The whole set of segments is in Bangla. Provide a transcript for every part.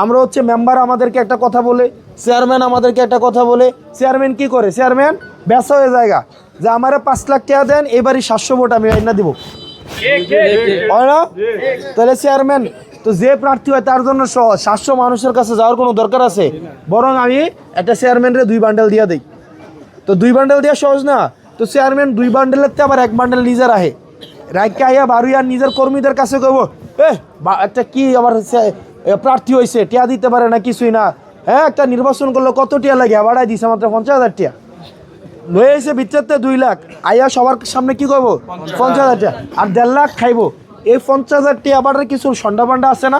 আমরা হচ্ছে মেম্বার আমাদেরকে একটা কথা বলে চেয়ারম্যান আমাদেরকে একটা কথা বলে। চেয়ারম্যান কি করে? চেয়ারম্যান ব্যবসা হয়ে জায়গা। যে আমারে পাঁচ লাখ টাকা দেন, এবারই সাতশো ভোট আমি না দিব। হয় না তাহলে চেয়ারম্যান তো যে প্রার্থী হয় তার জন্য সহজ সাতশো মানুষের কাছে যাওয়ার কোনো দরকার আছে? বরং আমি একটা চেয়ারম্যানরে দুই বান্ডেল দিয়ে দিই। তো দুই বান্ডেল দেওয়া সহজ না? তো চেয়ারম্যান দুই বান্ডেলের আবার এক বান্ডেল নিজের আহে। রাইকে আইয়া বারুইয়ার নিজের কর্মীদের কাছে কইব এ একটা কি আবার প্রার্থী হয়েছে টিয়া দিতে পারে না কিছুই না। হ্যাঁ একটা নির্বাচন করলে কত টিয়া লাগে? বাড়াই দিছে মাত্র পঞ্চাশ হাজার টিয়া। লয়ে এসে দুই লাখ। আইয়া সবার সামনে কি করব? পঞ্চাশ হাজার টিয়া। আর দেড় লাখ খাইবো। এই পঞ্চাশ হাজার টিয়া আবার কিছু সন্ডা পান্ডা আছে না?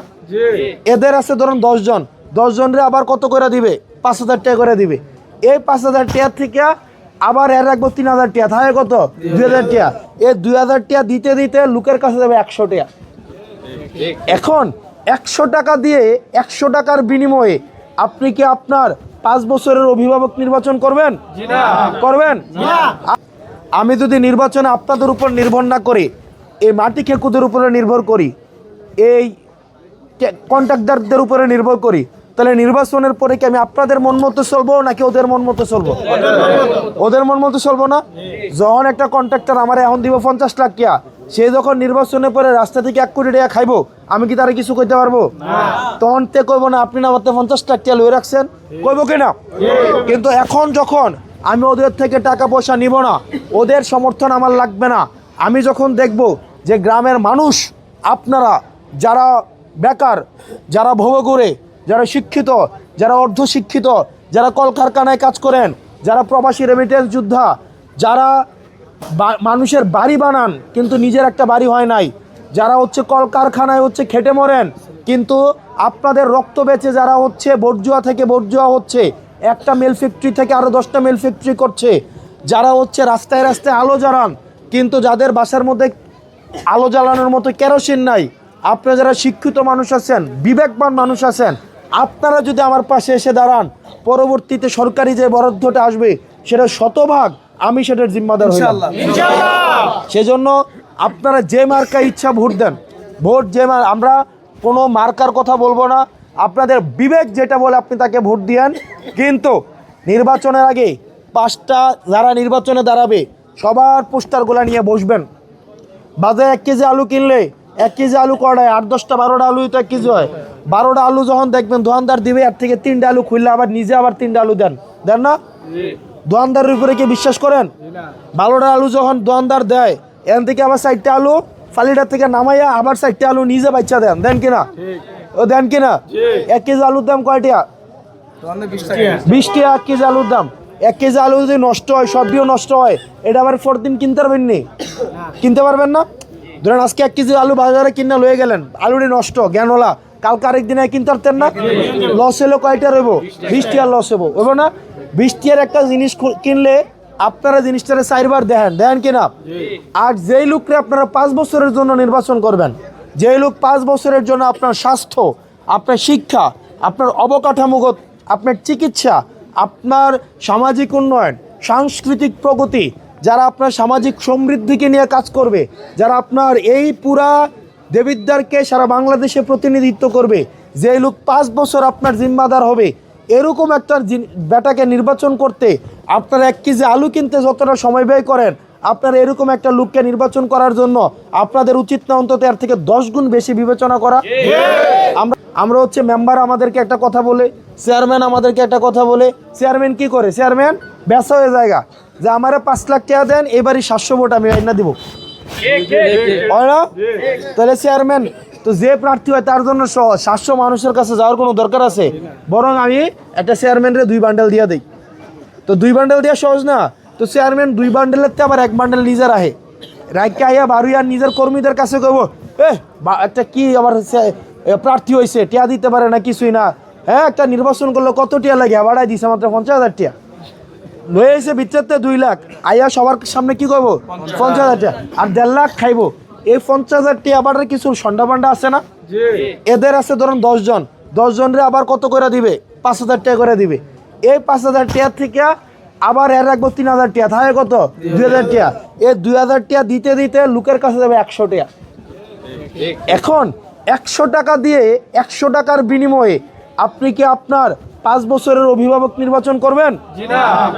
এদের আছে ধরুন দশজন দশজনরে আবার কত করে দিবে? পাঁচ হাজার টাকা করে দিবে। এই পাঁচ হাজার টাকা থেকে আবার এর রাখব তিন হাজার টাকা থাকে কত? দুই হাজার টাকা এই দুই হাজার টাকা দিতে দিতে লোকের কাছে যাবে একশো টাকা এখন একশো টাকা দিয়ে একশো টাকার বিনিময়ে আপনি কি আপনার পাঁচ বছরের অভিভাবক নির্বাচন করবেন? করবেন? আমি যদি নির্বাচনে আপনাদের উপর নির্ভর না করি এই মাটি খেকুদের উপরে নির্ভর করি এই কন্ট্রাক্টারদের উপরে নির্ভর করি তাহলে নির্বাচনের পরে কি আমি আপনাদের মন মতো চলবো নাকি ওদের মন মতো চলবো? ওদের মন মতো। চলবো না? যখন একটা কন্ট্রাক্টর আমার এখন দিব পঞ্চাশ লাখ টাকা সে যখন নির্বাচনের পরে রাস্তা থেকে এক কোটি টাকা খাইবো আমি কি তারা কিছু কইতে পারব? তখন তে কইবো না আপনি না আমার পঞ্চাশ টাকা লয়ে রাখছেন। কইবো কিনা কিন্তু এখন যখন আমি ওদের থেকে টাকা পয়সা নিব না ওদের সমর্থন আমার লাগবে না। আমি যখন দেখব যে গ্রামের মানুষ আপনারা যারা বেকার যারা ভবঘুরে যারা শিক্ষিত যারা অর্ধশিক্ষিত যারা কলকারখানায় কাজ করেন যারা প্রবাসী রেমিটেন্স যোদ্ধা যারা মানুষের বাড়ি বানান, কিন্তু নিজের একটা বাড়ি হয় নাই। যারা হচ্ছে কলকারখানায় হচ্ছে খেটে মরেন, কিন্তু আপনাদের রক্ত বেচে যারা হচ্ছে বর্জুয়া থেকে বর্জুয়া হচ্ছে, একটা মেল ফ্যাক্টরি থেকে আরও দশটা মেল ফ্যাক্টরি করছে, যারা হচ্ছে রাস্তায় রাস্তায় আলো জ্বালান, কিন্তু যাদের বাসার মধ্যে আলো জ্বালানোর মতো কেরোসিন নাই, আপনারা যারা শিক্ষিত মানুষ আছেন, বিবেকবান মানুষ আছেন, আপনারা যদি আমার পাশে এসে দাঁড়ান, পরবর্তীতে সরকারি যে বরাদ্দটা আসবে, সেটা শতভাগ আমি সেটার জিম্মাদার সেজন্য আপনারা যে মার্কা ইচ্ছা ভোট দেন ভোট যে মার আমরা কোনো মার্কার কথা বলব না। আপনাদের বিবেক যেটা বলে আপনি তাকে ভোট দিয়েন। কিন্তু নির্বাচনের আগে পাঁচটা যারা নির্বাচনে দাঁড়াবে সবার পোস্টারগুলো নিয়ে বসবেন। বাজারে এক কেজি আলু কিনলে এক কেজি আলু কড়ায় আট দশটা বারোটা আলুই তো এক কেজি হয়। বারোটা আলু যখন দেখবেন দোকানদার দিবে আর থেকে তিনটা আলু খুললে আবার নিজে আবার তিনটা আলু দেন। দেন না? দোকানদারের উপরে কি বিশ্বাস করেন? বারোটা আলু যখন দোকানদার দেয় এখান থেকে আবার চারটা আলু ফালিটার থেকে নামাইয়া আবার চারটা আলু নিজে বাচ্চা দেন। দেন কিনা? ও দেন কিনা? এক কেজি আলুর দাম কয়টা বিশ টাকা। এক কেজি আলুর দাম। এক কেজি আলু যদি নষ্ট হয় সবটিও নষ্ট হয় এটা আবার পর দিন কিনতে পারবেন নি? কিনতে পারবেন না? ধরেন আজকে এক কেজি আলু বাজারে কিনে লয়ে গেলেন আলুটি নষ্ট জ্ঞানওয়ালা কালকে আরেক দিনে কিনতে পারতেন না? লস হলো কয়টা রইব? বিশ টিয়ার লস হব হব না? বিশ টিয়ার একটা জিনিস কিনলে আপনারা জিনিসটারে চারবার দেখেন দেখেন কিনা আর যেই লোকরে আপনারা পাঁচ বছরের জন্য নির্বাচন করবেন যেই লোক পাঁচ বছরের জন্য আপনার স্বাস্থ্য আপনার শিক্ষা আপনার অবকাঠামোগত আপনার চিকিৎসা আপনার সামাজিক উন্নয়ন সাংস্কৃতিক প্রগতি যারা আপনার সামাজিক সমৃদ্ধিকে নিয়ে কাজ করবে যারা আপনার এই পুরা দেবিদ্বারকে সারা বাংলাদেশে প্রতিনিধিত্ব করবে যে লোক পাঁচ বছর আপনার জিম্মাদার হবে এরকম একটা বেটাকে নির্বাচন করতে আপনারা এক কেজি আলু কিনতে যতটা সময় ব্যয় করেন আপনার এরকম একটা লোককে নির্বাচন করার জন্য আপনাদের উচিত না অন্তত এর থেকে দশ গুণ বেশি বিবেচনা করা। আমরা আমরা হচ্ছে মেম্বার আমাদেরকে একটা কথা বলে চেয়ারম্যান আমাদেরকে একটা কথা বলে চেয়ারম্যান কি করে? চেয়ারম্যান ব্যবসা হয়ে জায়গা। যে আমারে পাঁচ লাখ টাকা দেন এবারই সাতশো ভোট আমি না দিব। তাহলে চেয়ারম্যান তো যে প্রার্থী হয় তার জন্য সহজ সাতশো মানুষের কাছে যাওয়ার কোনো দরকার আছে? বরং আমি একটা চেয়ারম্যানরে দুই বান্ডেল দিয়ে দিই। তো দুই বান্ডেল দেওয়া সহজ না? তো চেয়ারম্যান দুই বান্ডেলের থেকে আবার এক বান্ডেল নিজের আহে। রাইকে আইয়া বারুইয়ার নিজের কর্মীদের কাছে কব এ একটা কি আবার প্রার্থী হয়েছে টিয়া দিতে পারে না কিছুই না? হ্যাঁ একটা নির্বাচন করলে, কত টিয়া লাগে? বাড়াই দিছে মাত্র পঞ্চাশ হাজার টিয়া। লয়ে এসে ভিতরতে দুই লাখ। আইয়া সবার সামনে কি করব পঞ্চাশ হাজার টাকা আর দেড় লাখ খাইবো। এই পঞ্চাশ হাজার টাকা আবার কিছু সন্ডা পান্ডা আছে না? এদের আছে ধরুন দশজন দশজনরে আবার কত করে দিবে? পাঁচ হাজার টাকা করে দিবে। এই পাঁচ হাজার টাকা থেকে আবার এর রাখব তিন হাজার টাকা থাকে কত? দুই হাজার টাকা এই দুই হাজার টাকা দিতে দিতে লোকের কাছে যাবে একশো টাকা এখন একশো টাকা দিয়ে একশো টাকার বিনিময়ে আপনি কি আপনার পাঁচ বছরের অভিভাবক নির্বাচন করবেন?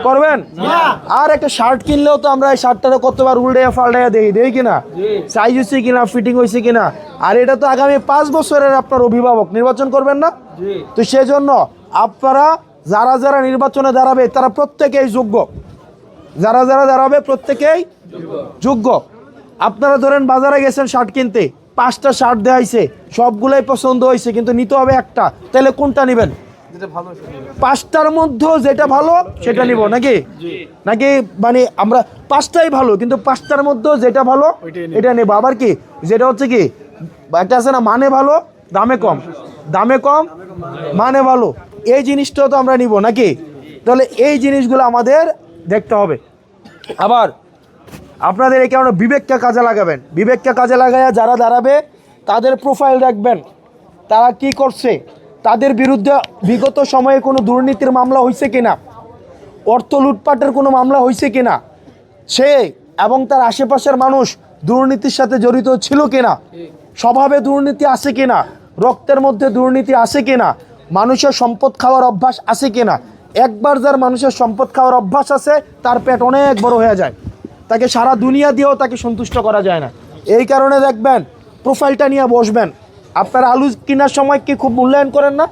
করবেন? আর একটা শার্ট কিনলেও তো আমরা এই শার্টটা কতবার উল্টাইয়া ফাল্টাইয়া দেখি দেখি কিনা? সাইজ হয়েছে কিনা ফিটিং হয়েছে কিনা? আর এটা তো আগামী পাঁচ বছরের আপনার অভিভাবক নির্বাচন করবেন না? তো সেজন্য আপনারা যারা যারা নির্বাচনে দাঁড়াবে তারা প্রত্যেকেই যোগ্য। যারা যারা দাঁড়াবে প্রত্যেকেই যোগ্য। আপনারা ধরেন বাজারে গেছেন শার্ট কিনতে পাঁচটা শার্ট দেওয়াইছে সবগুলোই পছন্দ হয়েছে কিন্তু নিতে হবে একটা। তাহলে কোনটা নেবেন? পাঁচটার মধ্যে যেটা ভালো সেটা নিব নাকি? নাকি মানে আমরা পাঁচটাই ভালো কিন্তু পাঁচটার মধ্যে যেটা ভালো এটা নেব। আবার কি যেটা হচ্ছে কি একটা আছে না মানে ভালো দামে কম। দামে কম মানে ভালো। এই জিনিসটাও তো আমরা নিব নাকি? তাহলে এই জিনিসগুলো আমাদের দেখতে হবে। আবার আপনাদের এই কারণে বিবেককে কাজে লাগাবেন। বিবেককে কাজে লাগাইয়া যারা দাঁড়াবে তাদের প্রোফাইল রাখবেন। তারা কি করছে? তাদের বিরুদ্ধে বিগত সময়ে কোনো দুর্নীতির মামলা হয়েছে কিনা? অর্থ লুটপাটের কোনো মামলা হয়েছে কিনা? সে এবং তার আশেপাশের মানুষ দুর্নীতির সাথে জড়িত ছিল কিনা? স্বভাবে দুর্নীতি আছে কিনা? রক্তের মধ্যে দুর্নীতি আছে কিনা? মানুষের সম্পদ খাওয়ার অভ্যাস আছে কিনা? একবার যার মানুষের সম্পদ খাওয়ার অভ্যাস আছে, তার পেট অনেক বড় হয়ে যায়। তাকে সারা দুনিয়া দিয়েও তাকে সন্তুষ্ট করা যায় না। এই কারণে দেখবেন প্রোফাইলটা নিয়ে বসবেন। আপনার আলু কেনার সময় কি খুব মূল্যায়ন করেন না?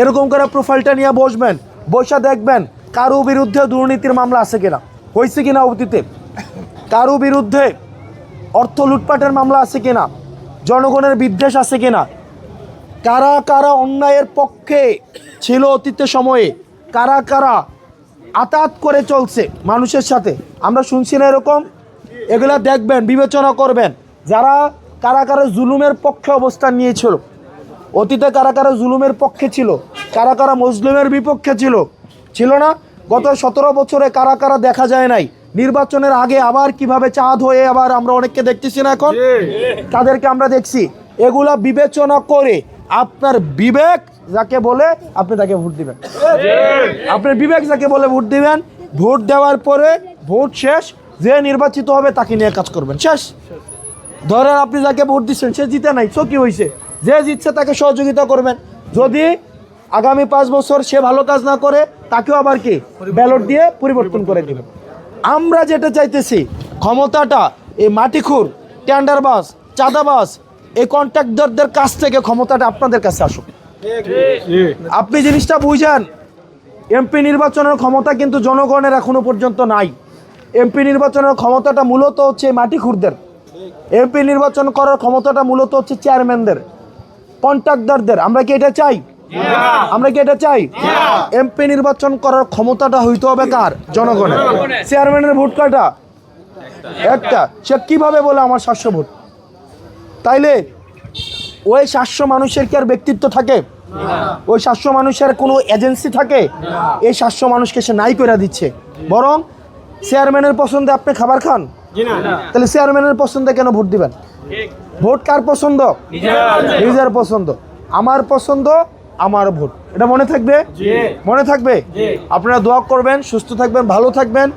এরকম করে প্রোফাইলটা নিয়ে বসবেন, বসে দেখবেন কারও বিরুদ্ধে দুর্নীতির মামলা আছে কিনা, হয়েছে কিনা অতীতে? কারও বিরুদ্ধে অর্থ লুটপাটের মামলা আছে কিনা? জনগণের বিদ্বেষ আছে কিনা? কারা কারা অন্যায়ের পক্ষে ছিল অতীতের সময়ে? কারা কারা আতাত করে চলছে মানুষের সাথে? আমরা শুনছি না এরকম? এগুলা দেখবেন, বিবেচনা করবেন। যারা কারা কারা জুলুমের পক্ষে অবস্থান নিয়েছিল? অতীতে কারা কারা জুলুমের পক্ষে ছিল? কারা কারা মুসলিমের বিপক্ষে ছিল? ছিল না? গত সতেরো বছরে কারা কারা দেখা যায় নাই? নির্বাচনের আগে আবার কীভাবে চাঁদ হয়ে আবার আমরা অনেককে দেখতেছি না এখন? তাদেরকে আমরা দেখছি। এগুলা বিবেচনা করে আপনার বিবেক যাকে বলে আপনি তাকে ভোট দিবেন। আপনার বিবেক যাকে বলে ভোট দিবেন ভোট দেওয়ার পরে ভোট শেষ যে নির্বাচিত হবে তাকে নিয়ে কাজ করবেন। শেষ। ধরেন আপনি যাকে ভোট দিচ্ছেন সে জিতে নাই তো কি হয়েছে যে জিতছে তাকে সহযোগিতা করবেন। যদি আগামী পাঁচ বছর সে ভালো কাজ না করে তাকেও আবার কি? ব্যালট দিয়ে পরিবর্তন করে দিবেন। আমরা যেটা চাইতেছি ক্ষমতাটা এই মাটিখুর টেন্ডারবাস চাঁদাবাস এই কন্ট্রাক্টরদের কাছ থেকে ক্ষমতাটা আপনাদের কাছে আসুক। আপনি জিনিসটা বুঝেন এমপি নির্বাচনের ক্ষমতা কিন্তু জনগণের এখনও পর্যন্ত নাই। এমপি নির্বাচনের ক্ষমতাটা মূলত হচ্ছে মাটি খুরদের এমপি নির্বাচন করার ক্ষমতাটা মূলত হচ্ছে চেয়ারম্যানদের কন্ট্রাক্টরদের। আমরা কি এটা চাই? আমরা কি এটা চাই? এমপি নির্বাচন করার ক্ষমতাটা হইতে হবে কার? জনগণের। চেয়ারম্যানের ভোট কয়টা? একটা। সে কীভাবে বলে আমার সাতশো ভোট? তাইলে ওই সাতশো মানুষের কি আর ব্যক্তিত্ব থাকে? ওই সাতশো মানুষের কোনো এজেন্সি থাকে? এই সাতশো মানুষকে সে নাই করে দিচ্ছে। বরং চেয়ারম্যানের পছন্দে আপনি খাবার খান। তাহলে চেয়ারম্যানের পছন্দে কেন ভোট দিবেন? ভোট কার পছন্দ? নিজের পছন্দ। আমার পছন্দ আমার ভোট। এটা মনে থাকবে? মনে থাকবে? আপনারা দোয়া করবেন সুস্থ থাকবেন ভালো থাকবেন।